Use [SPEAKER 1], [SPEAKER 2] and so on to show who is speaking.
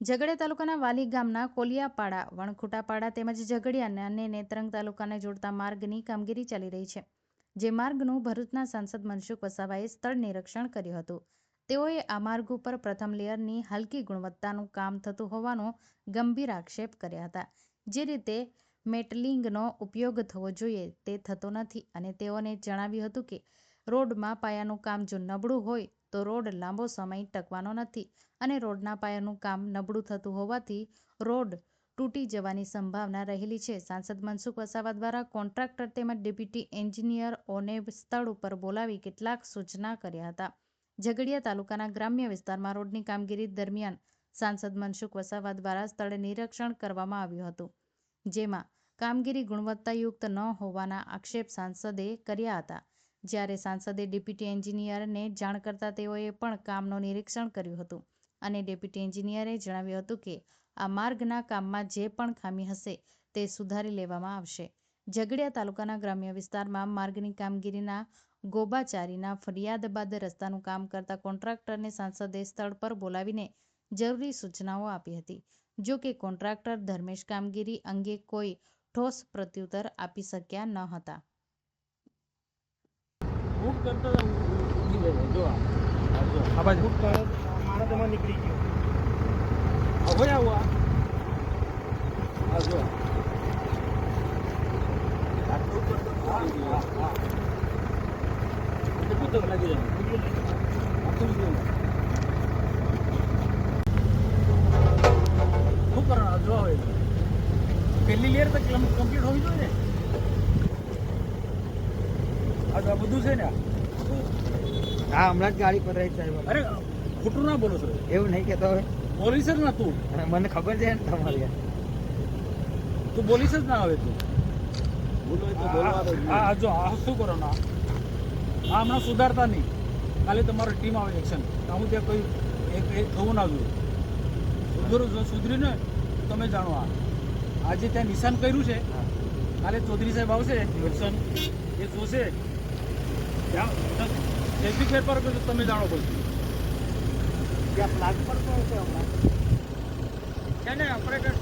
[SPEAKER 1] ઝઘડિયા તાલુકાના વાલી ગામના કોલિયાપાડા, વણખુટાપાડા તેમજ ઝઘડિયા અને નેત્રંગ તાલુકાને જોડતા માર્ગની કામગીરી ચાલી રહી છે, જે માર્ગનું ભરૂચના સાંસદ મનસુખ વસાવાએ સ્થળ નિરીક્ષણ કર્યું હતું. તેઓએ આ માર્ગ ઉપર પ્રથમ લેયરની હલકી ગુણવત્તાનું કામ થતું હોવાનો ગંભીર આક્ષેપ કર્યા હતા. જે રીતે મેટલિંગનો ઉપયોગ થવો જોઈએ તે થતો નથી અને તેઓને જણાવ્યું હતું કે, રોડમાં પાયાનું કામ જો નબળું હોય તો રોડ લાંબો સમય ટકવાનો નથી અને રોડના પાયાનું કામ નબળું થતું હોવાથી રોડ તૂટી જવાની સંભાવના રહેલી છે. સાંસદ મનસુખ વસાવા દ્વારા કોન્ટ્રાક્ટર તેમજ ડેપ્યુટી એન્જિનિયરોને સ્થળ ઉપર બોલાવી કેટલાક સૂચના કર્યા હતા. ઝઘડિયા તાલુકાના ગ્રામ્ય વિસ્તારમાં રોડની કામગીરી દરમિયાન સાંસદ મનસુખ વસાવા દ્વારા સ્થળે નિરીક્ષણ કરવામાં આવ્યું હતું, જેમાં કામગીરી ગુણવત્તાયુક્ત ન હોવાના આક્ષેપ સાંસદે કર્યા હતા. જ્યારે સાંસદે ડેપ્યુટી એન્જિનિયરને જાણ કરતા તેઓએ પણ કામનું નિરીક્ષણ કર્યું હતું. અને ડેપ્યુટી એન્જિનિયરે જણાવ્યું હતું કે, આ માર્ગના કામમાં જે પણ ખામી હશે, તે સુધારી લેવામાં આવશે. ઝઘડિયા તાલુકાના ગ્રામ્ય વિસ્તારમાં માર્ગની કામગીરીના ગોબાચારીના ફરિયાદ બાદ રસ્તાનું કામ કરતા કોન્ટ્રાક્ટરને સાંસદે સ્થળ પર બોલાવીને જરૂરી સૂચનાઓ આપી હતી. જો કે કોન્ટ્રાક્ટર ધર્મેશ કામગીરી અંગે કોઈ ઠોસ પ્રત્યુત્તર આપી શક્યા ન હતા.
[SPEAKER 2] તેમાં નીકળી ગયો હવે હોય આ જો તક લાગી જાય શું કરવાનું પહેલી લેર તો કમ્પ્લીટ હોવી જોઈએ ને આ બધું છે ને?
[SPEAKER 3] હા હમણાં જ ગાડી પધરાઈ સાહેબ.
[SPEAKER 2] અરે ખોટું ના બોલો સર
[SPEAKER 3] એવું નહીં કહેતો હવે.
[SPEAKER 2] બોલીશ જ ના તું.
[SPEAKER 3] મને ખબર છે ને તમારી
[SPEAKER 2] તું બોલીશ જ ના હવે તું. હા હા, જો આ શું કરો ના આ હમણાં સુધારતા નહીં. કાલે તમારો ટીમ આવે એક્શન. આવું ત્યાં કોઈ એક એક થવું ના જોઈએ. સુધરું ને સુધરીને તમે જાણો આ. આજે ત્યાં નિશાન કર્યું છે. કાલે ચૌધરી સાહેબ આવશે એક્શન. એ જોશે. ત્યાં ફેરફાર કરશો તમે જાણો પછી
[SPEAKER 3] ત્યાં ફ્લાગ પર પણ છે. હમણાં
[SPEAKER 2] છે ને ઓપરેટર